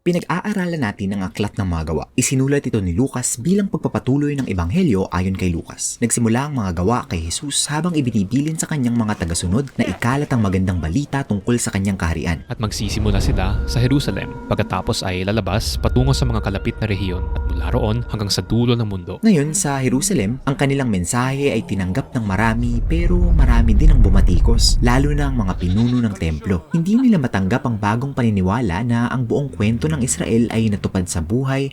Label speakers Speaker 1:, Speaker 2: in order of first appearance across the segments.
Speaker 1: Pinag-aaralan natin ang aklat ng mga gawa. Isinulat ito ni Lucas bilang pagpapatuloy ng ebanghelyo ayon kay Lucas. Nagsimula ang mga gawa kay Jesus habang ibinibilin sa kanyang mga tagasunod na ikalat ang magandang balita tungkol sa kanyang kaharian.
Speaker 2: At magsisimula sila sa Jerusalem. Pagkatapos ay lalabas patungo sa mga kalapit na rehiyon at mula roon hanggang sa dulo ng mundo.
Speaker 1: Ngayon sa Jerusalem, ang kanilang mensahe ay tinanggap ng marami pero marami din ang bumatikos, lalo na ang mga pinuno ng templo. Hindi nila matanggap ang bagong paniniwala na ang buong kwento ng Israel ay natupad sa buhay,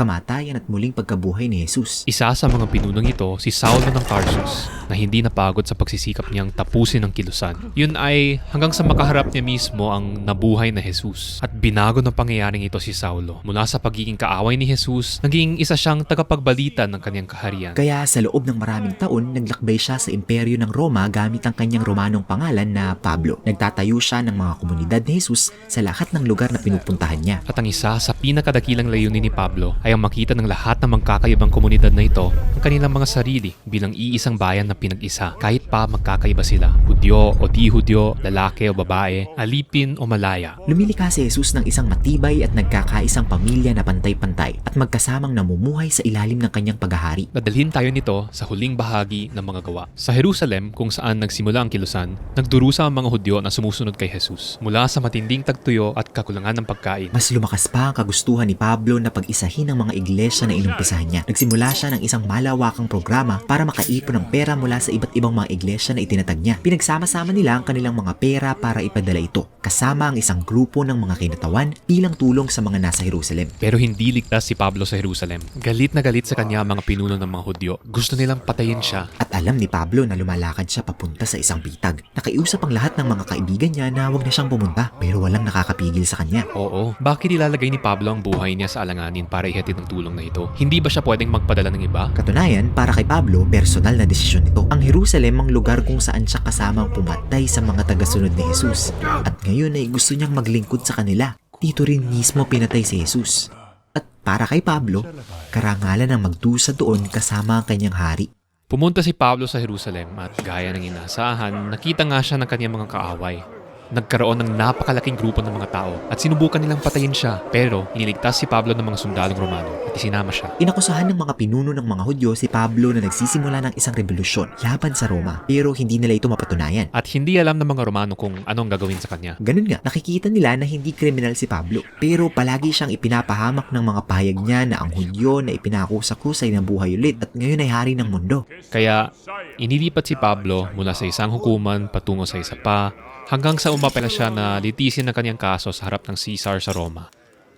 Speaker 1: kamatayan at muling pagkabuhay ni Jesus.
Speaker 2: Isa sa mga pinunong ito si Saulo ng Tarsus na hindi napagod sa pagsisikap niyang tapusin ang kilusan. Yun ay hanggang sa makaharap niya mismo ang nabuhay na Jesus. At binago ng pangyayaring ito si Saulo. Mula sa pagiging kaaway ni Jesus, naging isa siyang tagapagbalita ng kanyang kaharian.
Speaker 1: Kaya sa loob ng maraming taon, naglakbay siya sa imperyo ng Roma gamit ang kanyang Romanong pangalan na Pablo. Nagtatayo siya ng mga komunidad ni Jesus sa lahat ng lugar na pinupuntahan niya.
Speaker 2: At ang isa sa pinakadakilang layunin ni Pablo ay ang makita ng lahat ng magkakaibang komunidad na ito ang kanilang mga sarili bilang iisang bayan na pinag-isa kahit pa magkakaiba sila. Hudyo o di Hudyo, lalaki o babae, alipin o malaya.
Speaker 1: Lumilika si Jesus ng isang matibay at nagkakaisang pamilya na pantay-pantay at magkasamang namumuhay sa ilalim ng kanyang paghahari.
Speaker 2: Dadalhin tayo nito sa huling bahagi ng mga gawa. Sa Jerusalem, kung saan nagsimula ang kilusan, nagdurusa ang mga Hudyo na sumusunod kay Jesus mula sa matinding tagtuyo at kakulangan ng pagkain.
Speaker 1: Mas lumakas pa ang kagustuhan ni Pablo na pag-isahin ang mga iglesia na inumpisahan niya. Nagsimula siya ng isang malawakang programa para makaipon ng pera mula sa iba't ibang mga iglesia na itinatag niya. Pinagsama-sama nila ang kanilang mga pera para ipadala ito, kasama ang isang grupo ng mga kinatawan bilang tulong sa mga nasa Jerusalem.
Speaker 2: Pero hindi ligtas si Pablo sa Jerusalem. Galit na galit sa kanya ang mga pinuno ng mga Hudyo. Gusto nilang patayin siya.
Speaker 1: At alam ni Pablo na lumalakad siya papunta sa isang bitag. Nakiusap ang lahat ng mga kaibigan niya na huwag na siyang pumunta pero walang nakakapigil sa kanya.
Speaker 2: Oo, bakit ilalagay ni Pablo ang buhay niya sa alanganin para ihatid ng tulong na ito? Hindi ba siya pwedeng magpadala ng iba?
Speaker 1: Katunayan, para kay Pablo, personal na desisyon ito. Ang Jerusalem ang lugar kung saan siya kasamang pumatay sa mga tagasunod ni Jesus. At ngayon ay gusto niyang maglingkod sa kanila. Dito rin mismo pinatay si Jesus. At para kay Pablo, karangalan ang magdusa doon kasama ang kanyang hari.
Speaker 2: Pumunta si Pablo sa Jerusalem at gaya ng inaasahan, nakita nga siya ng kanyang mga kaaway. Nagkaroon ng napakalaking grupo ng mga tao at sinubukan nilang patayin siya pero iniligtas si Pablo ng mga sundalong Romano at isinama siya.
Speaker 1: Inakusahan ng mga pinuno ng mga Hudyo si Pablo na nagsisimula ng isang revolusyon laban sa Roma pero hindi nila ito mapatunayan.
Speaker 2: At hindi alam ng mga Romano kung anong gagawin sa kanya.
Speaker 1: Ganun nga, nakikita nila na hindi kriminal si Pablo. Pero palagi siyang ipinapahamak ng mga pahayag niya na ang Hudyo na ipinakusay na buhay ulit at ngayon ay hari ng mundo.
Speaker 2: Kaya inilipat si Pablo mula sa isang hukuman patungo sa isa pa hanggang sa umapela siya na litisin ang kanyang kaso sa harap ng Caesar sa Roma.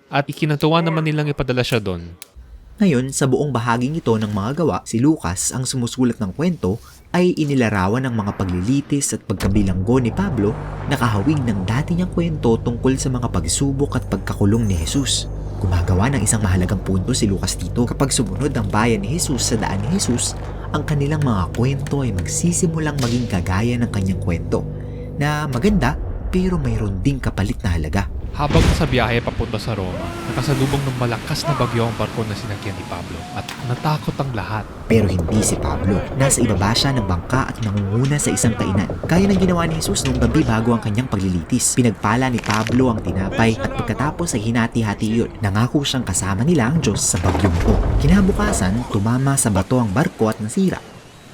Speaker 2: At ikinatuwa naman nilang ipadala siya doon
Speaker 1: Ngayon, sa buong bahaging ito ng mga gawa, si Lucas, ang sumusulat ng kwento, ay inilarawan ng mga paglilitis at pagkabilanggo ni Pablo na kahawig ng dati niyang kwento tungkol sa mga pagsubok at pagkakulong ni Jesus. Gumagawa ng isang mahalagang punto si Lucas dito. Kapag sumunod ang bayan ni Jesus sa daan ni Jesus, ang kanilang mga kwento ay magsisimulang maging kagaya ng kanyang kwento na maganda pero mayroon ding kapalit na halaga.
Speaker 2: Habang sa biyahe papunta sa Roma, nakasalubong ng malakas na bagyo ang barko na sinakyan ni Pablo at natakot ang lahat.
Speaker 1: Pero hindi si Pablo. Nasa ibaba siya ng bangka at nangunguna sa isang kainan. Gaya ng ginawa ni Jesus nung gabi bago ang kanyang paglilitis. Pinagpala ni Pablo ang tinapay at pagkatapos ay hinati-hati yun. Nangako siyang kasama nila ang Diyos sa bagyong po. Kinabukasan, tumama sa bato ang barko at nasira.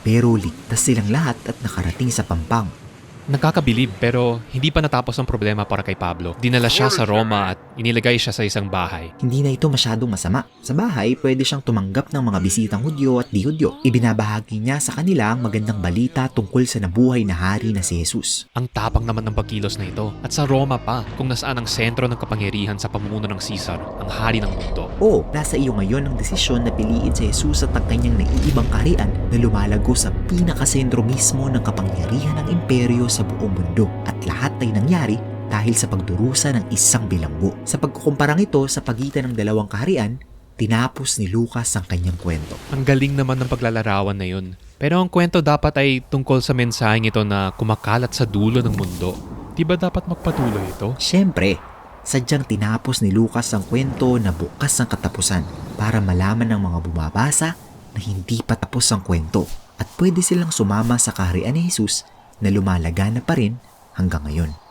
Speaker 1: Pero ligtas silang lahat at nakarating sa pampang.
Speaker 2: Nakakabilib pero hindi pa natapos ang problema para kay Pablo. Dinala siya sa Roma at inilagay siya sa isang bahay.
Speaker 1: Hindi na ito masyadong masama. Sa bahay, pwede siyang tumanggap ng mga bisitang Hudyo at di Hudyo. Ibinabahagi niya sa kanila ang magandang balita tungkol sa nabuhay na hari na si Jesus.
Speaker 2: Ang tapang naman ng pagkilos na ito. At sa Roma pa, kung nasaan ang sentro ng kapangyarihan sa pamumuno ng Caesar, ang hari ng mundo.
Speaker 1: Oo, nasa iyo ngayon ang desisyon na piliin si Jesus at ang kanyang naiibang kaharian na lumalago sa pinakasentro mismo ng kapangyarihan ng imperyo sa buong mundo. At lahat ay nangyari dahil sa pagdurusa ng isang bilanggo. Sa pagkukumparang ito sa pagitan ng dalawang kaharian, tinapos ni Lucas ang kanyang kwento.
Speaker 2: Ang galing naman ng paglalarawan na yun. Pero ang kwento dapat ay tungkol sa mensaheng ito na kumakalat sa dulo ng mundo. Di ba dapat magpatuloy ito?
Speaker 1: Siyempre, sadyang tinapos ni Lucas ang kwento na bukas ang katapusan para malaman ng mga bumabasa na hindi pa tapos ang kwento at pwede silang sumama sa kaharian ni Jesus na lumalaga na pa rin hanggang ngayon.